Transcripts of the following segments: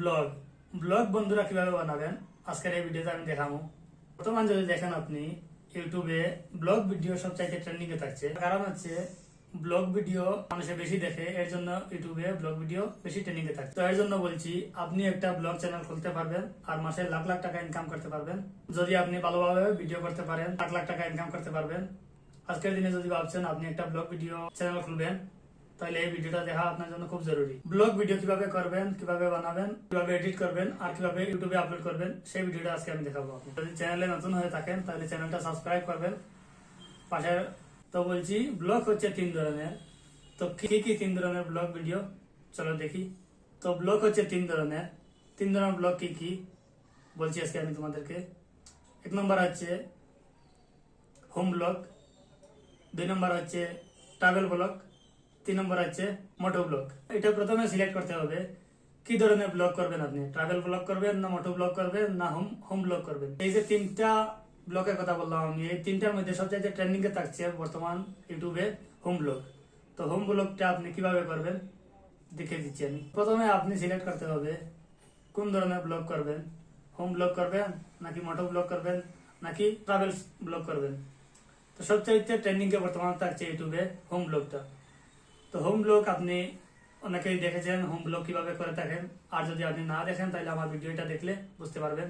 Blog. Blog বন্ধুরা কীভাবে বানাবেন? আজকের এই ভিডিওতে আমি দেখাবো। বর্তমান যদি দেখেন আপনি, ইউটিউবে ব্লগ ভিডিও সবচাইতে ট্রেন্ডিং এ থাকছে। কারণ হচ্ছে, ব্লগ ভিডিও মানুষে বেশি দেখে, এর জন্য ইউটিউবে ব্লগ ভিডিও বেশি ট্রেন্ডিং এ থাকে তো এর জন্য বলছি, আপনি একটা ব্লগ চ্যানেল খুলতে পারবেন, আর মাসে লাখ লাখ টাকা ইনকাম করতে পারবেন। যদি আপনি ভালোভাবে ভিডিও করতে পারেন, লাখ লাখ টাকা ইনকাম করতে পারবেন। আজকের দিনে যদি ভাবছেন আপনি একটা ব্লগ ভিডিও চ্যানেল খুলবেন তাহলে এই ভিডিওটা দেখা আপনার জন্য খুব জরুরি। ব্লগ, ভিডিও কীভাবে করবেন, কীভাবে বানাবেন, কীভাবে এডিট করবেন, আর কীভাবে ইউটিউবে আপলোড করবেন, সেই ভিডিওটা আজকে আমি দেখাবো। যদি চ্যানেলে নতুন হয়ে থাকেন, তাহলে চ্যানেলটা সাবস্ক্রাইব করবেন। পাশে তো বলছি, ব্লগ হচ্ছে তিন ধরনের। তো কি কি তিন ধরনের ব্লগ ভিডিও? চলো দেখি। তো ব্লগ হচ্ছে তিন ধরনের। তিন ধরনের ব্লগ কি কি? বলছি আজকে আমি তোমাদেরকে। এক নম্বর হচ্ছে হোম ব্লগ, দুই নম্বর হচ্ছে ট্রাভেল ব্লগ তিন নম্বর আছে মোটো ব্লগ এটা প্রথমে সিলেক্ট করতে হবে, কি ধরনের ব্লগ করবেন আপনি? ট্রাভেল ব্লগ করবেন না মোটো ব্লগ করবেন না হোম হোম ব্লগ করবেন? এই যে তিনটা ব্লগের কথা বললাম আমি, এই তিনটার মধ্যে সবচাইতে ট্রেন্ডিং এ থাকছে বর্তমান ইউটিউবে হোম ব্লগ তো হোম ব্লগটা আপনি কীভাবে করবেন? দেখে দিচ্ছি আমি। প্রথমে আপনি সিলেক্ট করতে হবে, কোন ধরনের ব্লগ করবেন? হোম ব্লগ করবেন নাকি মোটো ব্লগ করবেন নাকি ট্রাভেল ব্লগ করবেন? তো সবচাইতে ট্রেন্ডিং এ বর্তমানে থাকছে ইউটিউবে হোম ব্লগটা তো হোম ব্লগ আপনি অনেকেই দেখেছেন হোম ব্লগ কীভাবে করে থাকেন আর যদি আপনি না দেখেন, তাহলে আমার ভিডিওটা দেখলে বুঝতে পারবেন।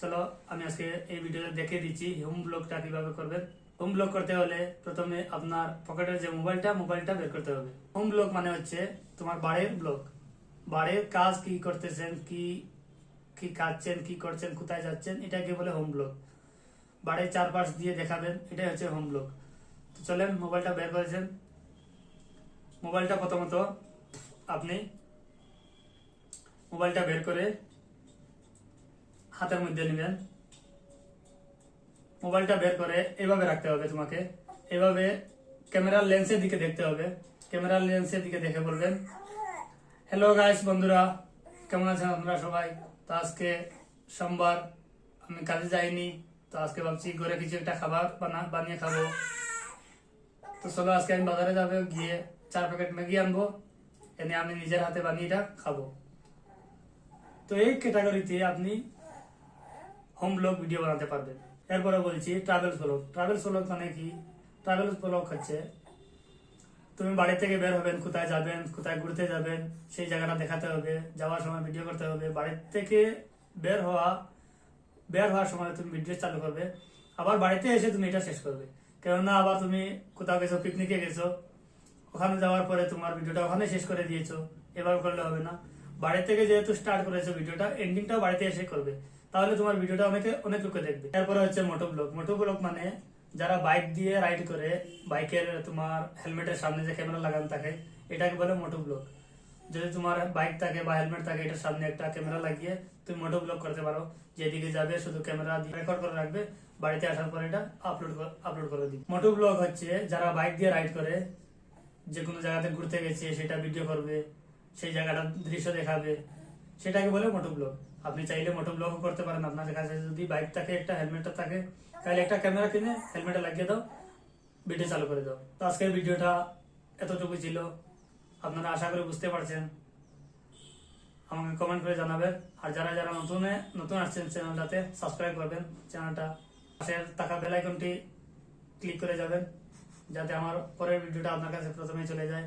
চলো, আমি আজকে এই ভিডিওটা দেখে দিচ্ছি হোম ব্লগটা কীভাবে করবেন। হোম ব্লগ করতে হলে প্রথমে আপনার পকেটের যে মোবাইলটা মোবাইলটা বের করতে হবে। হোম ব্লগ মানে হচ্ছে তোমার বাড়ির ব্লগ বাড়ির কাজ কি করতেছেন, কি কি কাটছেন কি করছেন, কোথায় যাচ্ছেন, এটাকে বলে হোম ব্লগ বাড়ির চারপাশ দিয়ে দেখাবেন, এটাই হচ্ছে হোম ব্লগ তো চলেন, মোবাইলটা বের করেছেন। মোবাইলটা প্রথমত আপনি মোবাইলটা বের করে হাতের মধ্যে নেবেন। মোবাইলটা বের করে এভাবে রাখতে হবে তোমাকে। এভাবে ক্যামেরার লেন্সের দিকে দেখতে হবে। ক্যামেরার লেন্সের দিকে দেখে বলবেন হ্যালো গাইস বন্ধুরা, কেমন আছেন আপনারা সবাই? তো আজকে সোমবার, আমি কাজে যাইনি, তো আজকে ভাবছি ঘরে কিছু একটা খাবার বানা, বানিয়ে খাব। তো চলো আজকে আমি বাজারে যাব, গিয়ে চার প্যাকেট ম্যাগি আনব, এনে আমি নিজের হাতে বানিয়ে এটা খাব। তো এই ক্যাটাগরিতে আপনি হোম ব্লগ ভিডিও বানাতে পারবেন। এরপরে বলছি ট্রাভেলস ব্লগ ট্রাভেলস ব্লগ মানে কি? ট্রাভেলস ব্লগ হচ্ছে তুমি বাড়ি থেকে বের হবেন, কোথায় যাবেন, কোথায় ঘুরতে যাবেন, সেই জায়গাটা দেখাতে হবে, যাওয়ার সময় ভিডিও করতে হবে। বাড়ি থেকে বের হওয়া, বের হওয়ার সময় তুমি ভিডিও চালু করবে। আবার বাড়িতে এসে তুমি এটা শেষ করবে। কেননা আবার তুমি কোথাও গেছো পিকনিকে গেছো ওখানে যাওয়ার পরে তোমার ভিডিওটা ওখানে শেষ করে দিয়েছ। এবার করলে হবে না। বাড়ি থেকে যেহেতু স্টার্ট করেছ ভিডিওটা এন্ডিংটাও বাড়িতে এসে করবে। তাহলে তোমার ভিডিওটা অনেকে অনেক লোকে দেখবে। তারপরে হচ্ছে মোটো ব্লগ মোটো ব্লগ মানে যারা বাইক দিয়ে রাইড করে বাইকের তোমার হেলমেটের সামনে যে ক্যামেরা লাগানো থাকে, এটাকে বলে মোটো ব্লগ যদি তোমার বাইক থাকে বা হেলমেট থাকে, এটার সামনে একটা ক্যামেরা লাগিয়ে তুমি মোটো ব্লগ করতে পারো। যেদিকে যাবে শুধু ক্যামেরা দিয়ে রেকর্ড করে রাখবে। বাড়িতে আসার পর এটা আপলোড আপলোড করে দিবে। মোটো ব্লগ হচ্ছে যারা বাইক দিয়ে রাইড করে যে কোনো জায়গাতে ঘুরতে গেছে, সেটা ভিডিও করবে, সেই জায়গাটার দৃশ্য দেখাবে। সেটাকে বলে মোটো ব্লগ আপনি চাইলে মোটো ব্লগ করতে পারেন। আপনার কাছে যদি বাইক থাকে, একটা হেলমেটটা থাকে, তাহলে একটা ক্যামেরা কিনে হেলমেটে লাগিয়ে দাও ভিডিও চালু করে দাও। তো আজকের ভিডিওটা এতটুকু ছিল। আপনারা আশা করে বুঝতে পারছেন। আমাকে কমেন্ট করে জানাবেন। আর যারা যারা নতুন নতুন আসছেন চ্যানেলটাতে সাবস্ক্রাইব করবেন চ্যানেলটা পাশের থাকা বেল আইকনটি ক্লিক করে যাবেন। যাতে আমার পরের ভিডিওটা আপনার কাছে প্রথমে চলে যায়